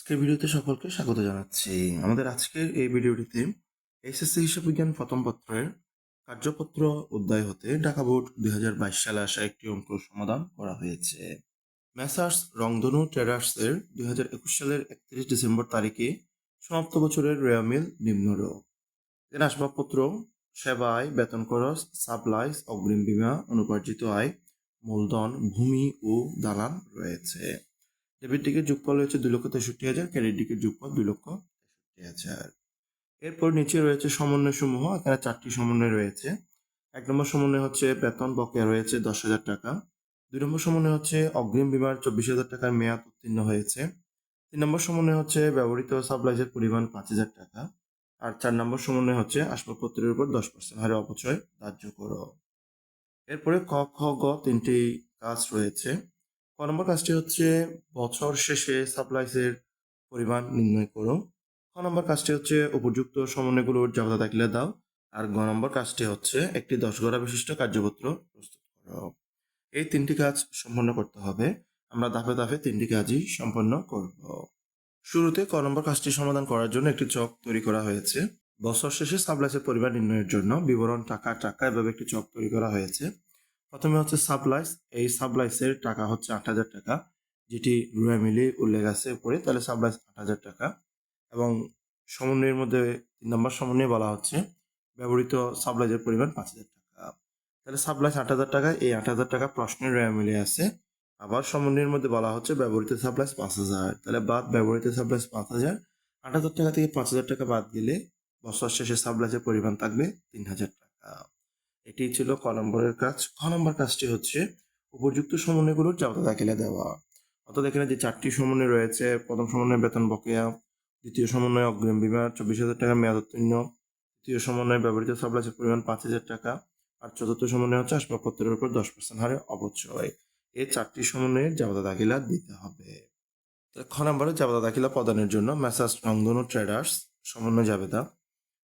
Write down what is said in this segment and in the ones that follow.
আজকের ভিডিওতে সকলকে স্বাগত জানাচ্ছি। আমাদের আজকের এই ভিডিওটিতে এসএসসি হিসাব বিজ্ঞান প্রথম পত্রের কার্যপত্র অধ্যায় হতে ঢাকা বোর্ড দুই সালে আসা একটি অঙ্ক সমাধান করা হয়েছে। ম্যাসার্স রংধনু ট্রেডার্সের দুই সালের একত্রিশ ডিসেম্বর তারিখে সমাপ্ত বছরের রেয়ামিল নিম্নরূপ এর আসবাবপত্র, সেবা আয়, বেতন খরচ, সাপ্লাইস, অগ্রিম বীমা, অনুপার্জিত আয়, মূলধন, ভূমি ও দালান রয়েছে। ডেবিট টিকিট যোগফল রয়েছে দুই লক্ষ তেষট্টি হাজার, ক্রেডিট টিকিট যোগফল দুই লক্ষ তেষট্টি হাজার। এরপর নিচে রয়েছে সমন্বয় সমূহ, এখানে চারটি সমন্বয় রয়েছে। এক নম্বর সমন্বয় হচ্ছে বেতন বকেয়া রয়েছে দশ হাজার টাকা। দুই নম্বর সমন্বয় হচ্ছে অগ্রিম বিমার চব্বিশ হাজার টাকার মেয়াদ উত্তীর্ণ হয়েছে। তিন নম্বর সমন্বয় হচ্ছে ব্যবহৃত সাপ্লাইজের পরিমাণ পাঁচ হাজার টাকা। আর চার নম্বর সমন্বয় হচ্ছে আসবাবপত্রের উপর দশ পার্সেন্ট হারে অপচয় ধার্য করো। এরপরে ক, খ, গ তিনটি কাজ রয়েছে। নম্বর কাজটি হচ্ছে বছর শেষে সাপ্লাইসের পরিমাণ নির্ণয় করো। খ নম্বর কাজটি হচ্ছে উপযুক্ত সমন্বয়গুলোর জাবদা দাখিলা দাও। আর গ নম্বর কাজটি হচ্ছে একটি দশ গড়া বিশিষ্ট কার্যপত্র প্রস্তুত করো। এই তিনটি কাজ সম্পন্ন করতে হবে। আমরা ধাপে ধাপে তিনটি কাজই সম্পন্ন করব। শুরুতে ক নম্বর কাজটি সমাধান করার জন্য একটি চক তৈরি করা হয়েছে। বছর শেষে সাপ্লাইসের পরিমাণ নির্ণয়ের জন্য বিবরণ টাকা টাকা এভাবে একটি চক তৈরি করা হয়েছে। প্রথমে হচ্ছে সাপ্লাইস। এই সাপ্লাইসের টাকা হচ্ছে আট হাজার টাকা, যেটি রুয়া মিলে উল্লেখ আছে উপরে তাহলে সাপ্লাইস আট হাজার টাকা। এবং সমন্বয়ের মধ্যে তিন নম্বর সমন্বয়ে বলা হচ্ছে, ব্যবহৃত সাপ্লাইজের পরিমাণ পাঁচ হাজার টাকা। তাহলে সাপ্লাইস আট হাজার টাকা, এই আট হাজার টাকা প্রশ্নের রুয়া মিলে আছে। আবার সমন্বয়ের মধ্যে বলা হচ্ছে ব্যবহৃত সাপ্লাইস পাঁচ হাজার। তাহলে বাদ ব্যবহৃত সাপ্লাইস পাঁচ হাজার, আট হাজার টাকা থেকে পাঁচ হাজার টাকা বাদ গেলে বছর শেষে সাপ্লাইসের পরিমাণ থাকবে তিন হাজার টাকা। এটি ছিল ক নম্বরের কাজ। খ নম্বর কাজটি হচ্ছে উপযুক্ত সমন্বয়গুলোর জাবতা দাখিলা দেওয়া। অর্থাৎ এখানে যে চারটি সমন্বয় রয়েছে, প্রথম সমন্বয় বেতন বকেয়া, দ্বিতীয় সমন্বয় অগ্রিম বিমা চব্বিশ হাজার টাকা মেয়াদ উত্তীর্ণ, তৃতীয় সমন্বয় ব্যবহৃত সাপ্লাইসের পরিমাণ পাঁচ হাজার টাকা, আর চতুর্থ সমন্বয় হচ্ছে আসবাবপত্রের উপর দশ পার্সেন্ট হারে অবচয় এই চারটি সমন্বয়ের জাবতা দাখিলা দিতে হবে। খ নম্বরে জাবতা দাখিলা প্রদানের জন্য মেসাজ রংধনু ট্রেডার্স সমন্বয় জাবেদা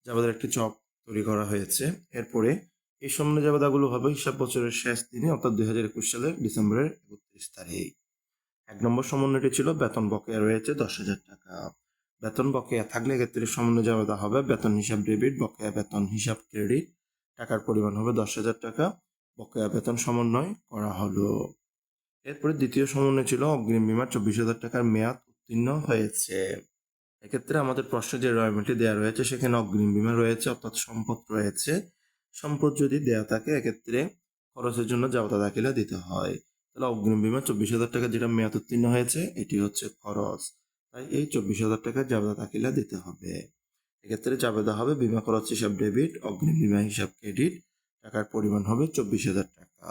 জাবেদার একটি চক তৈরি করা হয়েছে। এরপরে এই সমন্বয় জাবেদাগুলো হবে হিসাব বছরের শেষ দিনে, অর্থাৎ দুই হাজার একুশ সালের ডিসেম্বরের একত্রিশ তারিখ। এক নম্বর সমন্বয়টি ছিল বেতন বকেয়া রয়েছে দশ হাজার টাকা। বেতন বকেয়া থাকলে এক্ষেত্রে সমন্বয় জাবেদা হবে বেতন হিসাব ডেবিট, বকেয়া বেতন হিসাব ক্রেডিট। টাকার পরিমাণ হবে দশ হাজার টাকা, বকেয়া বেতন সমন্বয় করা হলো। এরপরে দ্বিতীয় সমন্বয় ছিল অগ্রিম বিমার চব্বিশ হাজার টাকার মেয়াদ উত্তীর্ণ হয়েছে। এক্ষেত্রে আমাদের প্রশ্নে যে রয়্যালটি দেওয়া রয়েছে, সেখানে অগ্রিম বিমা রয়েছে, অর্থাৎ সম্পদ রয়েছে। সম্পদ যদি দেয়া থাকে, এক্ষেত্রে খরচের জন্য জাবতা দাখিলা দিতে হয়। তাহলে অগ্রিম বিমা চব্বিশ হাজার টাকা যেটা মেয়াদ উত্তীর্ণ হয়েছে, এটি হচ্ছে খরচ। তাই এই চব্বিশ হাজার টাকার জাবতা দাখিলা দিতে হবে। এক্ষেত্রে জাবেদা হবে বিমা খরচ হিসাব ডেবিট, অগ্রিম বিমা হিসাব ক্রেডিট, টাকার পরিমাণ হবে চব্বিশ হাজার টাকা।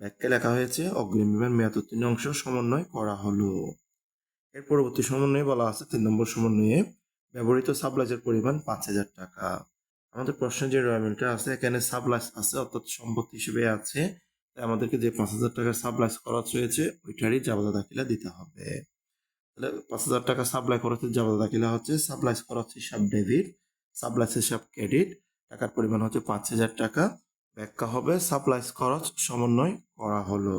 ব্যাখ্যা লেখা হয়েছে, অগ্রিম বিমার মেয়াদ উত্তীর্ণ অংশ সমন্বয় করা হলো। এর পরবর্তী সমন্বয়ে বলা আছে, তিন নম্বর সমন্বয়ে ব্যবহৃত সাপ্লাইজের পরিমাণ পাঁচ হাজার টাকা। আমাদের প্রশ্নে যে রয়্যালটা আছে, এখানে সাবলাইস আছে, অর্থাৎ সম্পত্তি হিসেবে আছে। তাই আমাদেরকে যে পাঁচ হাজার টাকার সাপ্লাইস খরচ রয়েছে ওইটারই জাবাদা দাখিলা দিতে হবে। তাহলে পাঁচ হাজার টাকা সাপ্লাই খরচের জাবাদা দাখিলা হচ্ছে সাপ্লাইস খরচ হিসাব ডেবিট সাপ্লাইস হিসাব ক্রেডিট। টাকার পরিমাণ হচ্ছে পাঁচ হাজার টাকা। ব্যাখ্যা হবে সাপ্লাইস খরচ সমন্বয় করা হলো।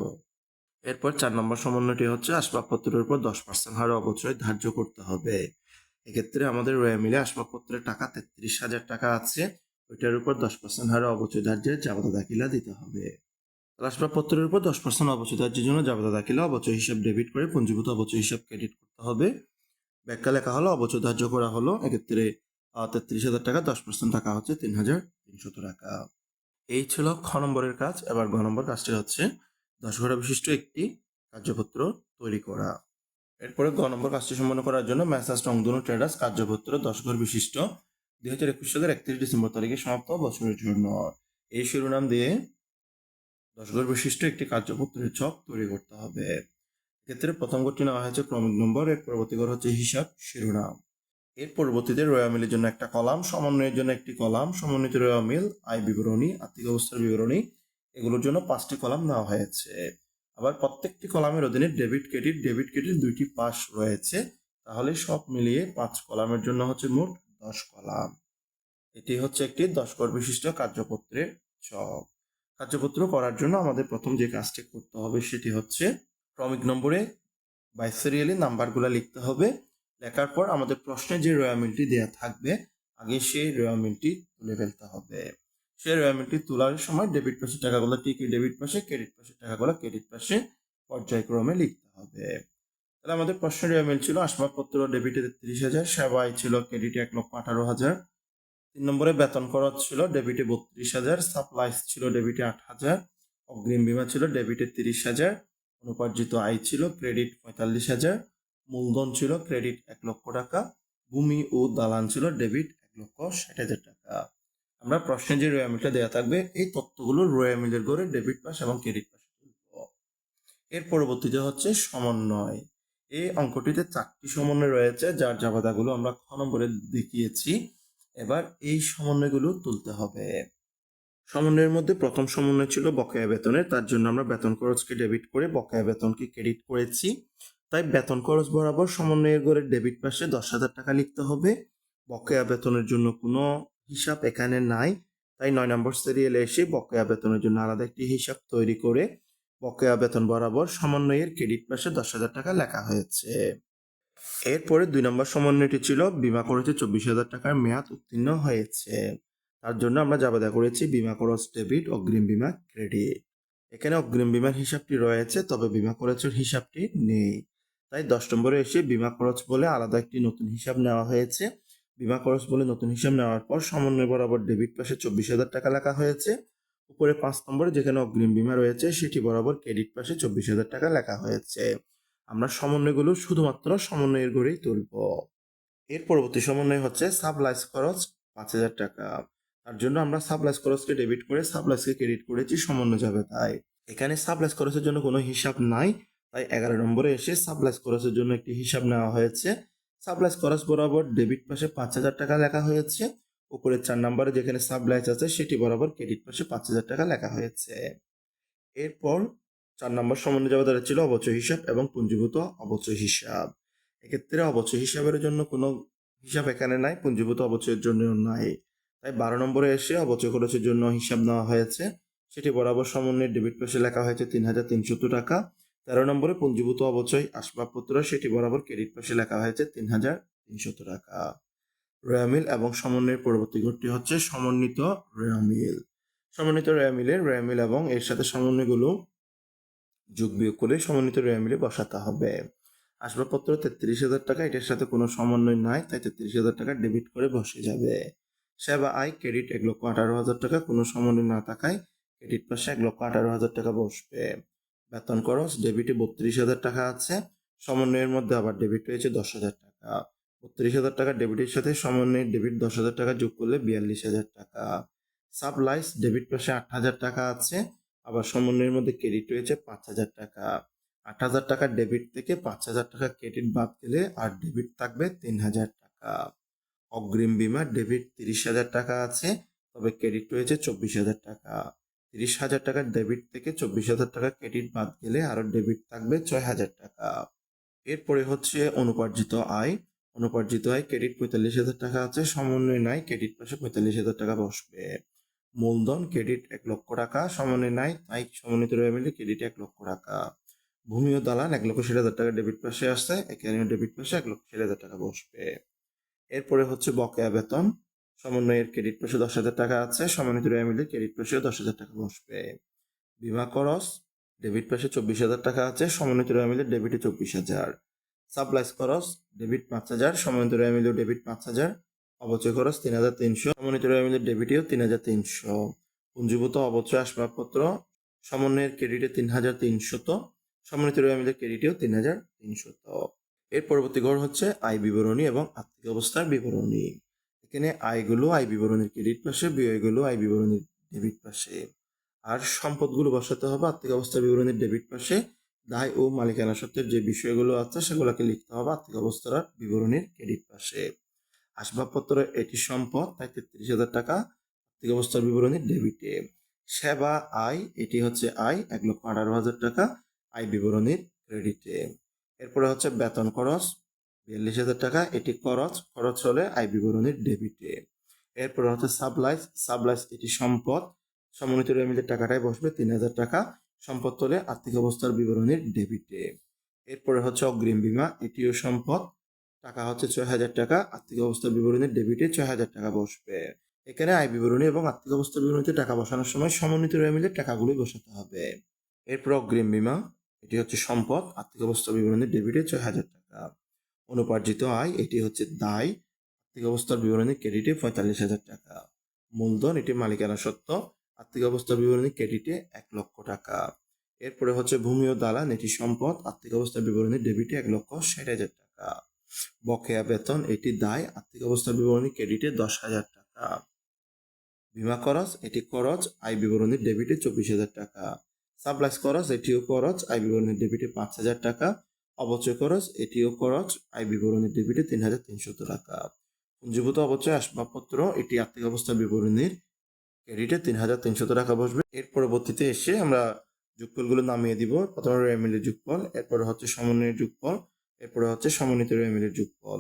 এরপর চার নম্বর সমন্বয়টি হচ্ছে আসবাবপত্রের উপর দশ পার্সেন্ট হারে অবচয় ধার্য করতে হবে। এক্ষেত্রে আমাদের মিলে আসবাবপত্রের টাকা তেত্রিশ হাজার টাকা আছে। ওইটার উপর দশ পার্সেন্ট হারে অবচয় ধার্যের জাবতা দাখিলা দিতে হবে। আসবাবপত্রের উপর দশ পার্সেন্ট অবচয় ধার্যের জন্য জাবতা দাখিলা অবচয় হিসাব ডেবিট করে পুঞ্জীভূত অবচয় হিসাব ক্রেডিট করতে হবে। ব্যাখ্যা লেখা হলো অবচয় ধার্য করা হলো। এক্ষেত্রে তেত্রিশ হাজার টাকা, দশ পার্সেন্ট টাকা হচ্ছে তিন হাজার তিনশত টাকা। এই ছিল খ নম্বরের কাজ। এবার গ নম্বর কাজটি হচ্ছে, দশ ঘোড়া বিশিষ্ট একটি কার্যপত্র তৈরি করা। এরপরে গ নম্বর কাজটি সম্পন্ন করার জন্য ম্যাসাজ রংধনু ট্রেডার্স কার্যপত্র দশ ঘর বিশিষ্ট দুই হাজার একুশ সালের একত্রিশ ডিসেম্বর তারিখে সমাপ্ত বছরের জন্য। এই শিরোনাম দিয়ে দশ ঘর বিশিষ্ট একটি কার্যপত্রের ছক তৈরি করতে হবে। এক্ষেত্রে প্রথম ঘরটি নেওয়া হয়েছে ক্রমিক নম্বর, এর পরবর্তী ঘর হচ্ছে হিসাব শিরোনাম। এর পরবর্তীতে রয়ামিলের জন্য একটা কলাম, সমন্বয়ের জন্য একটি কলাম, সমন্বিত রয়ামিল আয় বিবরণী, আর্থিক অবস্থার বিবরণী, এগুলোর জন্য পাঁচটি কলাম নেওয়া হয়েছে। আবার প্রত্যেকটি কলামের অধীনে ডেবিট ক্রেডিট ডেবিট ক্রেডিট দুইটি পাস রয়েছে। তাহলে সব মিলিয়ে পাঁচ কলামের জন্য হচ্ছে মোট দশ কলাম। এটি হচ্ছে একটি দশ কর বিশিষ্ট কার্যপত্রের চক। কার্যপত্র করার জন্য আমাদের প্রথম যে কাজটি করতে হবে সেটি হচ্ছে ক্রমিক নম্বরে বাই সিরিয়ালি নাম্বারগুলো লিখতে হবে। লেখার পর আমাদের প্রশ্নে যে রয়ামিলটি দেওয়া থাকবে, আগে সেই রয়ামিলটি তুলে ফেলতে হবে। সেই রয়ামিলটি তোলার সময় ডেবিট পাশে টাকাগুলো টিকে ডেবিট পাশে ক্রেডিট পাশে টাকাগুলো ক্রেডিট পাশে পর্যায়ক্রমে লিখতে হবে। তাহলে আমাদের প্রশ্ন রয়ামিল ছিল আসবাবপত্র ডেবিটে তেত্রিশ হাজার, সেবায় ছিল ক্রেডিটে এক লক্ষ আঠারো হাজার, তিন নম্বরে বেতন খরচ ছিল ডেবিটে বত্রিশ হাজার সাপ্লাইস ছিল ডেবিটে আট হাজার, অগ্রিম বিমা ছিল ডেবিটে তিরিশ হাজার, অনুপার্জিত আয় ছিল ক্রেডিট পঁয়তাল্লিশ হাজার, মূলধন ছিল ক্রেডিট এক লক্ষ টাকা, ভূমি ও দালান ছিল ডেবিট এক লক্ষ ষাট হাজার টাকা। আমরা প্রশ্নে যে রয়ামিলটা দেওয়া থাকবে, এই তথ্যগুলো রয়ামিলের গড়ে ডেবিট পাস এবং ক্রেডিট পাস এর পরবর্তীতে হচ্ছে সমন্বয়। এই অঙ্কটিতে চারটি সমন্বয় রয়েছে, যার জাবাদাগুলো আমরা খ নম্বরে দেখিয়েছি। এবার এই সমন্বয়গুলো তুলতে হবে। সমন্বয়ের মধ্যে প্রথম সমন্বয় ছিল বকেয়া বেতনের, তার জন্য আমরা বেতন খরচকে ডেবিট করে বকেয়া বেতনকে ক্রেডিট করেছি। তাই বেতন খরচ বরাবর সমন্বয়ের গড়ে ডেবিট পাশে দশ হাজার টাকা লিখতে হবে। বকেয়া বেতনের জন্য কোনো হিসাব এখানে নাই। তাই নয় নম্বর সিরিয়ালে এসে বকেয়া বেতনের জন্য আলাদা একটি হিসাব তৈরি করে বকেয়া বেতন বরাবর সমন্বয়ের ক্রেডিট পাশে দশ হাজার টাকা লেখা হয়েছে। এরপরে দুই নম্বর সমন্বয়টি ছিল, বিমা করেছে চব্বিশ হাজার টাকার মেয়াদ উত্তীর্ণ হয়েছে। তার জন্য আমরা জাবেদা করেছি বিমা খরচ ডেবিট অগ্রিম বিমা ক্রেডিট এখানে অগ্রিম বিমার হিসাবটি রয়েছে, তবে বিমা খরচের হিসাবটি নেই। তাই দশ নম্বরে এসে বিমা খরচ বলে আলাদা একটি নতুন হিসাব নেওয়া হয়েছে। বিমা খরচ বলে নতুন হিসাব নেওয়ার পর সমন্বয় বরাবর ডেবিট পাশে চব্বিশ হাজার টাকা লেখা হয়েছে। উপরে পাঁচ নম্বরে যেখানে অগ্রিম বিমা রয়েছে, সেটি বরাবর ক্রেডিট পাশে চব্বিশ হাজার টাকা লেখা হয়েছে। আমরা সমন্বয়গুলো শুধুমাত্র সমন্বয়ের ঘরেই তুলব। এর পরবর্তী সমন্বয় হচ্ছে সাবলাইস খরচ পাঁচ হাজার টাকা। তার জন্য আমরা সাবলাইস খরচকে ডেবিট করে সাবলাইসকে ক্রেডিট করেছি, সমন্বয় যাবে তাই। এখানে সাবলাইস খরচের জন্য কোনো হিসাব নাই, তাই এগারো নম্বরে এসে সাবলাইস খরচের জন্য একটি হিসাব নেওয়া হয়েছে। সাবলাইস খরচ বরাবর ডেবিট পাশে পাঁচ হাজার টাকা লেখা হয়েছে। উপরে চার নম্বরে যেখানে সাবলাইস আছে, সেটি বরাবর ক্রেডিট পাশে পাঁচ হাজার টাকা লেখা হয়েছে। এরপর চার নম্বর সমন্বয় যাবে ছিল অবচয় হিসাব এবং পুঞ্জীভূত অবচয় হিসাব। এক্ষেত্রে অবচয় হিসাবের জন্য কোনো হিসাব এখানে নাই, পুঞ্জীভূত অবচয়ের জন্য নাই। তাই বারো নম্বরে এসে অবচয় খরচের জন্য হিসাব নেওয়া হয়েছে। সেটি বরাবর সমন্বয়ের ডেবিট পাশে লেখা হয়েছে তিন হাজার তিনশত টাকা। তেরো নম্বরে পুঞ্জীভূত অবচয় আসবাবপত্র, সেটি বরাবর ক্রেডিট পাশে লেখা হয়েছে তিন হাজার তিনশত টাকা। রয়ামিল এবং সমন্বয়ের পরবর্তী ঘরটি হচ্ছে সমন্বিত রয়ামিল সমন্বিত রয়ামিলের রয়ামিল এবং এর সাথে সমন্বয়গুলো যোগ বিয়োগ করে সমন্বিত রয়ামিলে বসাতে হবে। আসবাবপত্র তেত্রিশ হাজার টাকা, এটার সাথে কোনো সমন্বয় নাই, তাই তেত্রিশ হাজার টাকা ডেবিট করে বসে যাবে। সেবা আয়, ক্রেডিট এক লক্ষ আঠারো হাজার টাকা, কোনো সমন্বয় না থাকায় ক্রেডিট পাশে এক লক্ষ আঠারো হাজার টাকা বসবে। বেতন খরচ ডেবিটে বত্রিশ হাজার টাকা আছে, সমন্বয়ের মধ্যে আবার ডেবিট রয়েছে দশ হাজার টাকা। বত্রিশ হাজার টাকা ডেবিটের সাথে সমন্বয়ের ডেবিট দশ হাজার টাকা যোগ করলে বিয়াল্লিশ হাজার টাকা। সাবলাইস ডেবিট পাশে আট হাজার টাকা আছে, আবার সমন্বয়ের মধ্যে ক্রেডিট রয়েছে পাঁচ হাজার টাকা। আট হাজার টাকা ডেবিট থেকে পাঁচ হাজার টাকা ক্রেডিট বাদ দিলে আর ডেবিট থাকবে তিন হাজার টাকা। অগ্রিম বিমা ডেবিট তিরিশ হাজার টাকা আছে, তবে ক্রেডিট রয়েছে চব্বিশ হাজার টাকা। তিরিশ হাজার টাকার ডেবিট থেকে চব্বিশ হাজার টাকা ক্রেডিট বাদ গেলে আরও ডেবিট থাকবে ছয় হাজার টাকা। এরপরে হচ্ছে অনুপার্জিত আয়। অনুপার্জিত আয় ক্রেডিট পঁয়তাল্লিশ হাজার টাকা আছে, সমন্বয় নাই ক্রেডিট পাশে পঁয়তাল্লিশ হাজার টাকা বসবে। মূলধন ক্রেডিট এক লক্ষ টাকা, সমন্বয় নাই, তাই সমন্বিত রয়ে মিলে ক্রেডিট এক লক্ষ টাকা। ভূমি ও দালান এক লক্ষ ষাট হাজার টাকা ডেবিট পাশে আসছে এখানে ডেবিট পাশে এক লক্ষ ষাট হাজার টাকা বসবে। এরপরে হচ্ছে বকেয়া বেতন। সমন্বয়ের ক্রেডিট পাশে দশ হাজার টাকা আছে, সমন্বিত রয়ে মিলে ক্রেডিট পাশে দশ হাজার টাকা বসবে। বিমা খরচ ডেবিট পাশে চব্বিশ হাজার টাকা আছে, সমন্বিত রয়ে মিলে ডেবিটে চব্বিশ হাজার। সাপ্লাইস খরচ ডেবিট পাঁচ হাজার, সমন্বিত রয়ে মিলে ডেবিট পাঁচ হাজার। অবচয় খরচ তিন হাজার তিনশো, সমন্বিত রয়ে মিলে ডেবিটেও তিন হাজার তিনশো। পুঞ্জীভূত অবচয় আসবাবপত্র, সমন্বয়ের ক্রেডিটে তিন হাজার তিনশত, সমন্বিত রয়ে মিলে ক্রেডিটেও তিন হাজার তিনশত। এর পরবর্তী ঘর হচ্ছে আয় বিবরণী এবং আর্থিক অবস্থার বিবরণী। এখানে আয়গুলো আয় বিবরণীর ক্রেডিট পাশে ব্যয়গুলো আয় বিবরণীর ডেবিট পাশে। আর সম্পদগুলো বসাতে হবে, আর্থিক অবস্থার বিবরণীর ডেবিট পাশে। দায় ও মালিকানা সত্ত্বের যে বিষয়গুলো আছে, সেগুলোকে লিখতে হবে আর্থিক অবস্থার বিবরণীর ক্রেডিট পাশে। আসবাবপত্র, এটি সম্পদ, তাই তেত্রিশ হাজার টাকা আর্থিক অবস্থার বিবরণীর ডেবিটে সেবা, আয়, এটি হচ্ছে আয়, এক লক্ষ আঠারো হাজার টাকা আয় বিবরণীর ক্রেডিটে এরপরে হচ্ছে বেতন খরচ বিয়াল্লিশ হাজার টাকা, এটি খরচ। খরচ হলে আয় বিবরণীর ডেবিটে এরপরে হচ্ছে সাবলাইস। সাবলাইস, এটি সম্পদ। সমন্বিত রেমিলের টাকাটাই বসবে তিন হাজার টাকা। সম্পদ তোলে আর্থিক অবস্থার বিবরণীর ডেবিটে এরপরে হচ্ছে অগ্রিম বিমা, এটিও সম্পদ। টাকা হচ্ছে ছয় হাজার টাকা, আর্থিক অবস্থার বিবরণীর ডেবিটে ছয় হাজার টাকা বসবে। এখানে আয় বিবরণী এবং আর্থিক অবস্থা বিবরণীতে টাকা বসানোর সময় সমন্বিত রয়ে মিলে টাকাগুলোই বসাতে হবে। এরপর অগ্রিম বিমা, এটি হচ্ছে সম্পদ। আর্থিক অবস্থা বিবরণীর ডেবিটে ছয় হাজার টাকা। অনুপার্জিত আয়, এটি হচ্ছে দায়। আর্থিক অবস্থার বিবরণী ক্রেডিটে পঁয়তাল্লিশ হাজার টাকা। মূলধন, এটি মালিকানা সত্ত্ব আর্থিক অবস্থার বিবরণী ক্রেডিটে এক লক্ষ টাকা। এরপরে হচ্ছে ভূমি ও দালান, এটি সম্পদ। আর্থিক অবস্থার বিবরণী ডেবিটে এক লক্ষ ষাট হাজার টাকা। বকেয়া বেতন, এটি দায়। আর্থিক অবস্থার বিবরণী ক্রেডিটে দশ হাজার টাকা। বিমা খরচ, এটি খরচ। আয় বিবরণী ডেবিটে চব্বিশ হাজার টাকা। সাপ্লাইস খরচ, এটিও খরচ। আয় বিবরণী ডেবিটে পাঁচ হাজার টাকা। অবচয় খরচ, এটিও খরচ আয় বিবরণীর ডেবিটে তিন হাজার তিনশত টাকা। পুঞ্জীভূত অবচয় আসবাবপত্র, এটি আর্থিক অবস্থা বিবরণীর ক্রেডিটে তিন হাজার তিনশত টাকা বসবে। এর পরবর্তীতে এসে আমরা যোগফলগুলো নামিয়ে দিব। প্রথমে রেমিলের যোগফল, এরপরে হচ্ছে সমন্বয়ের যোগফল, এরপরে হচ্ছে সমন্বিত রেমিলের যোগফল।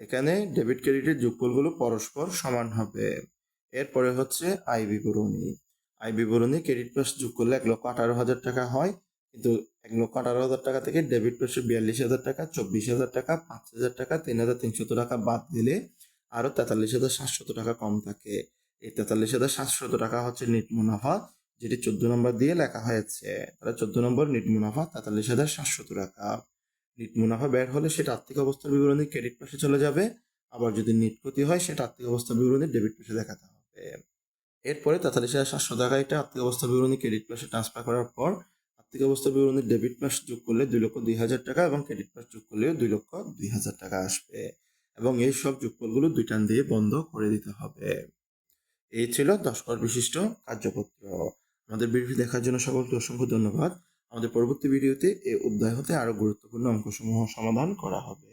এখানে ডেবিট ক্রেডিটের যোগফলগুলো পরস্পর সমান হবে। এরপরে হচ্ছে আয় বিবরণী আয় বিবরণী ক্রেডিট প্লাস যোগ করলে এক লক্ষ আঠারো হাজার টাকা হয়। কিন্তু এক লক্ষ আঠারো হাজার টাকা থেকে ডেবিট প্লাসে বিয়াল্লিশ হাজার টাকা, চব্বিশ হাজার টাকা, পাঁচ হাজার টাকা, তিন হাজার তিনশত টাকা বাদ দিলে আরও তেতাল্লিশ হাজার সাতশত টাকা কম থাকে। এই তেতাল্লিশ হাজার সাতশত টাকা হচ্ছে নিট মুনাফা, যেটি চোদ্দ নম্বর দিয়ে লেখা হয়েছে। তাহলে চোদ্দ নম্বর নিট মুনাফা, তেতাল্লিশ হাজার সাতশত টাকা। নিট মুনাফা বের হলে সেটা আর্থিক অবস্থার বিবরণী ক্রেডিট পাশে চলে যাবে। আবার যদি নিট ক্ষতি হয়, সেটা আর্থিক অবস্থা বিবরণী ডেবিট পাশে দেখাতে হবে। এরপরে তেতাল্লিশ হাজার সাতশো টাকা এটা আর্থিক অবস্থা বিবরণী ক্রেডিট পাশে ট্রান্সফার করার পর আর্থিক অবস্থা বিবরণী ডেবিট মাস যোগ করলে দুই লক্ষ দুই হাজার টাকা এবং ক্রেডিট মাস যোগ করলে দুই লক্ষ দুই হাজার টাকা আসবে। এবং এই সব যোগফলগুলো দুই টান দিয়ে বন্ধ করে দিতে হবে। এই ছিল দশ কর বিশিষ্ট কার্যপত্র। আমাদের ভিডিও দেখার জন্য সকলকে অসংখ্য ধন্যবাদ। আমাদের পরবর্তী ভিডিওতে এই অধ্যায় হতে আরও গুরুত্বপূর্ণ অঙ্কসমূহ সমাধান করা হবে।